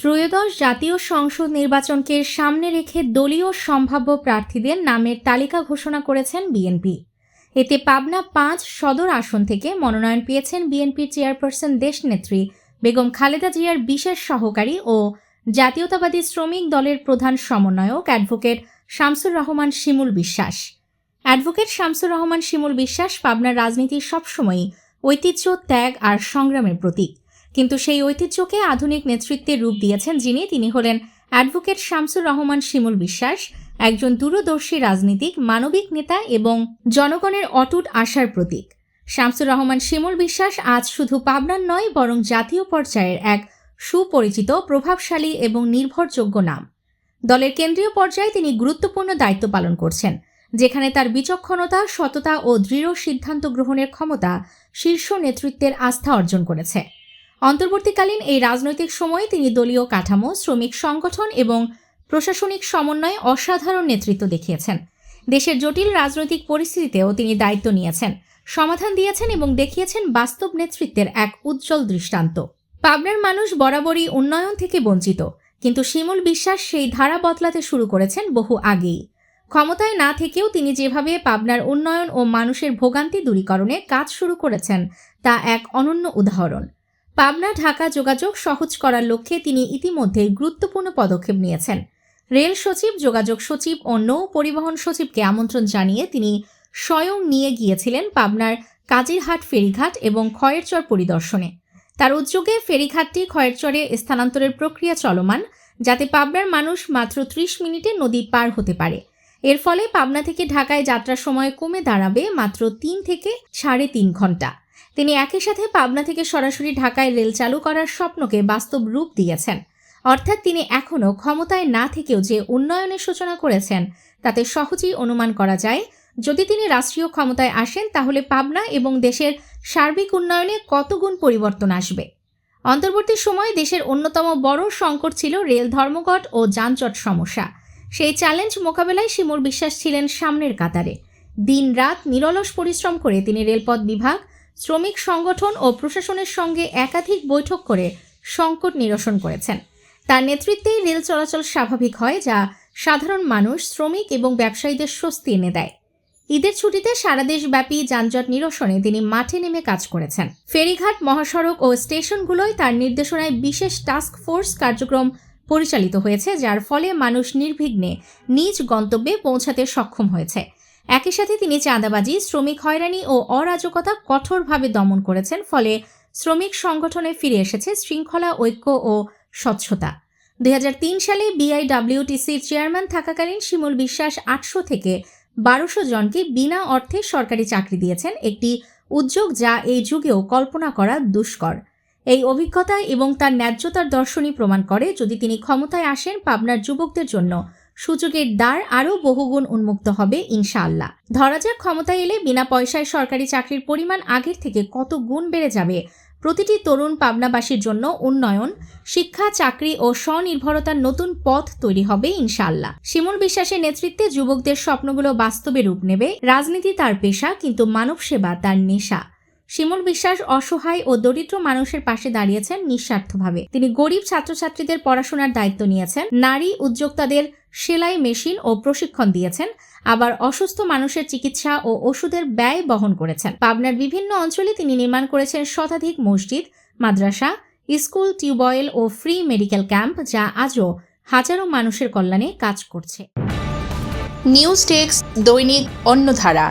ত্রয়োদশ জাতীয় সংসদ নির্বাচনকে সামনে রেখে দলীয় সম্ভাব্য প্রার্থীদের নামের তালিকা ঘোষণা করেছেন বিএনপি। এতে পাবনা পাঁচ সদর আসন থেকে মনোনয়ন পেয়েছেন বিএনপির চেয়ারপারসন দেশনেত্রী বেগম খালেদা জিয়ার বিশেষ সহকারী ও জাতীয়তাবাদী শ্রমিক দলের প্রধান সমন্বয়ক অ্যাডভোকেট শামসুর রহমান শিমুল বিশ্বাস। অ্যাডভোকেট শামসুর রহমান শিমুল বিশ্বাস পাবনার রাজনীতি সবসময়ই ঐতিহ্য, ত্যাগ আর সংগ্রামের প্রতীক। কিন্তু সেই ঐতিহ্যকে আধুনিক নেতৃত্বের রূপ দিয়েছেন যিনি, তিনি হলেন অ্যাডভোকেট শামসুর রহমান শিমুল বিশ্বাস, একজন দূরদর্শী রাজনীতিক, মানবিক নেতা এবং জনগণের অটুট আশার প্রতীক। শামসুর রহমান শিমুল বিশ্বাস আজ শুধু পাবনার নয়, বরং জাতীয় পর্যায়ের এক সুপরিচিত, প্রভাবশালী এবং নির্ভরযোগ্য নাম। দলের কেন্দ্রীয় পর্যায়ে তিনি গুরুত্বপূর্ণ দায়িত্ব পালন করছেন, যেখানে তার বিচক্ষণতা, সততা ও দৃঢ় সিদ্ধান্ত গ্রহণের ক্ষমতা শীর্ষ নেতৃত্বের আস্থা অর্জন করেছে। অন্তর্বর্তীকালীন এই রাজনৈতিক সময়ে তিনি দলীয় কাঠামো, শ্রমিক সংগঠন এবং প্রশাসনিক সমন্বয়ে অসাধারণ নেতৃত্ব দেখিয়েছেন। দেশের জটিল রাজনৈতিক পরিস্থিতিতেও তিনি দায়িত্ব নিয়েছেন, সমাধান দিয়েছেন এবং দেখিয়েছেন বাস্তব নেতৃত্বের এক উজ্জ্বল দৃষ্টান্ত। পাবনার মানুষ বরাবরই উন্নয়ন থেকে বঞ্চিত, কিন্তু শিমুল বিশ্বাস সেই ধারা বদলাতে শুরু করেছেন বহু আগেই। ক্ষমতায় না থেকেও তিনি যেভাবে পাবনার উন্নয়ন ও মানুষের ভোগান্তি দূরীকরণে কাজ শুরু করেছেন, তা এক অনন্য উদাহরণ। পাবনা ঢাকা যোগাযোগ সহজ করার লক্ষ্যে তিনি ইতিমধ্যে গুরুত্বপূর্ণ পদক্ষেপ নিয়েছেন। রেল সচিব, যোগাযোগ সচিব ও নৌ পরিবহন সচিবকে আমন্ত্রণ জানিয়ে তিনি স্বয়ং নিয়ে গিয়েছিলেন পাবনার কাজিরহাট ফেরিঘাট এবং খয়েরচর পরিদর্শনে। তার উদ্যোগে ফেরিঘাটটি খয়েরচরে স্থানান্তরের প্রক্রিয়া চলমান, যাতে পাবনার মানুষ মাত্র ত্রিশ মিনিটে নদী পার হতে পারে। এর ফলে পাবনা থেকে ঢাকায় যাত্রার সময় কমে দাঁড়াবে মাত্র তিন থেকে সাড়ে তিন ঘণ্টা। তিনি একই সাথে পাবনা থেকে সরাসরি ঢাকায় রেল চালু করার স্বপ্নকে বাস্তব রূপ দিয়েছেন। অর্থাৎ তিনি এখনও ক্ষমতায় না থেকেও যে উন্নয়নের সূচনা করেছেন, তাতে সহজেই অনুমান করা যায়, যদি তিনি রাষ্ট্রীয় ক্ষমতায় আসেন, তাহলে পাবনা এবং দেশের সার্বিক উন্নয়নে কত গুণ পরিবর্তন আসবে? অন্তর্বর্তী সময়ে দেশের অন্যতম বড় সংকট ছিল রেল ধর্মঘট ও যানজট সমস্যা। সেই চ্যালেঞ্জ মোকাবেলায় শিমুর বিশ্বাস ছিলেন সামনের কাতারে। দিন রাত নিরলস পরিশ্রম করে তিনি রেলপথ বিভাগ শ্রমিক সংগঠন ও প্রশাসনের সঙ্গে একাধিক বৈঠক করে সংকট নিরসন করেছেন। তার নেতৃত্বেই রেল চলাচল স্বাভাবিক হয়, যা সাধারণ মানুষ, শ্রমিক এবং ব্যবসায়ীদের স্বস্তি এনে দেয়। ঈদের ছুটিতে সারা দেশব্যাপী যানজট নিরসনে তিনি মাঠে নেমে কাজ করেছেন। ফেরিঘাট, মহাসড়ক ও স্টেশনগুলোয় তার নির্দেশনায় বিশেষ টাস্ক ফোর্স কার্যক্রম পরিচালিত হয়েছে, যার ফলে মানুষ নির্বিঘ্নে নিজ গন্তব্যে পৌঁছাতে সক্ষম হয়েছে। একই সাথে তিনি চাঁদাবাজি, শ্রমিক হয়রানি ও অরাজকতা কঠোরভাবে দমন করেছেন, ফলে শ্রমিক সংগঠনে ফিরে এসেছে শৃঙ্খলা, ঐক্য ও স্বচ্ছতা। দুই হাজার তিন সালে বিআইডব্লিউটিসির চেয়ারম্যান থাকাকালীন শিমুল বিশ্বাস আটশো থেকে বারোশো জনকে বিনা অর্থে সরকারি চাকরি দিয়েছেন, একটি উদ্যোগ যা এই যুগেও কল্পনা করা দুষ্কর। এই অভিজ্ঞতা এবং তার ন্যায্যতার দর্শনই প্রমাণ করে যদি তিনি ক্ষমতায় আসেন পাবনার যুবকদের জন্য সুযোগের দ্বার আরও বহুগুণ উন্মুক্ত হবে, ইনশাআল্লাহ। ধরা যাক, ক্ষমতায় এলে বিনা পয়সায় সরকারি চাকরির পরিমাণ আগের থেকে কত গুণ বেড়ে যাবে। প্রতিটি তরুণ পাবনাবাসীর জন্য উন্নয়ন, শিক্ষা, চাকরি ও স্বনির্ভরতার নতুন পথ তৈরি হবে, ইনশাআল্লাহ। শিমুল বিশ্বাসের নেতৃত্বে যুবকদের স্বপ্নগুলো বাস্তবে রূপ নেবে। রাজনীতি তার পেশা, কিন্তু মানব সেবা তার নেশা। শিমুল বিশ্বাস অসহায় ও দরিদ্র মানুষের পাশে দাঁড়িয়েছেন নিঃস্বার্থভাবে। তিনি গরিব ছাত্রছাত্রীদের পড়াশোনার দায়িত্ব নিয়েছেন, নারী উদ্যোক্তাদের সেলাই মেশিন ও প্রশিক্ষণ দিয়েছেন, আবার অসুস্থ মানুষের চিকিৎসা ও ওষুধের ব্যয় বহন করেছেন। পাবনার বিভিন্ন অঞ্চলে তিনি নির্মাণ করেছেন শতাধিক মসজিদ, মাদ্রাসা, স্কুল, টিউবওয়েল ও ফ্রি মেডিকেল ক্যাম্প, যা আজও হাজারো মানুষের কল্যাণে কাজ করছে। নিউজ টেক্স দৈনিক অন্যধারা